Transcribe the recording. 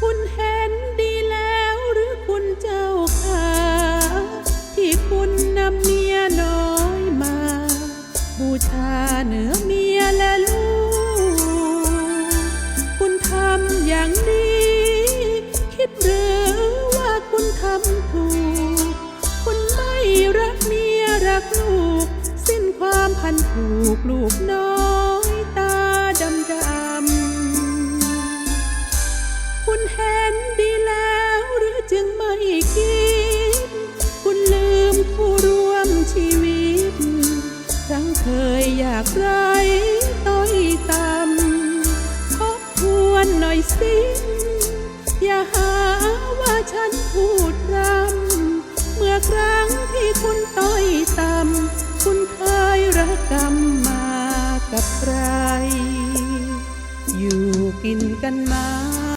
คุณเห็นดีแล้วหรือคุณเจ้าขาที่คุณนำเมียน้อยมา บูชาเหนือเมียและลูก คุณทำอย่างนี้ คิดหรือว่าคุณทำถูก คุณไม่รักเมียรักลูก สิ้นความพันผูกลูกน้อย ยอยากไรต้อยต่ำทบทวนหน่อยสิ อย่าหาว่าฉันพูดรำเมื่อครั้งที่คุณต้อยต่ำคุณเคยรักกรรมมากับใคร อยู่กินกันมา